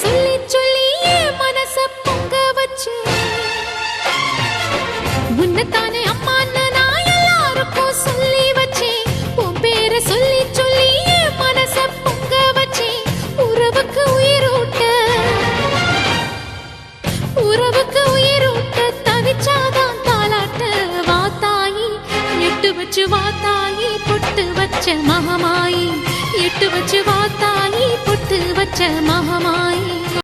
சொல்லி சொல்லி மனச பொங்க வச்சு. உன்னைத்தானே அம்மா நான் எல்லாருக்கும் சொல்லி வச்சேன் உன் பேரை சொல்லி சொல்லி மனச பொங்க வச்சேன் உறவுக்கு உயிரூட்ட. உறவுக்கு உயிரூட்ட தவிச்சாதான் தாலாட்ட வாத்தாயி எட்டு வச்சு வாத்தாயி பொட்டு வச்ச மகமாயி. எட்டு வச்சு வாத்தாயி महामाई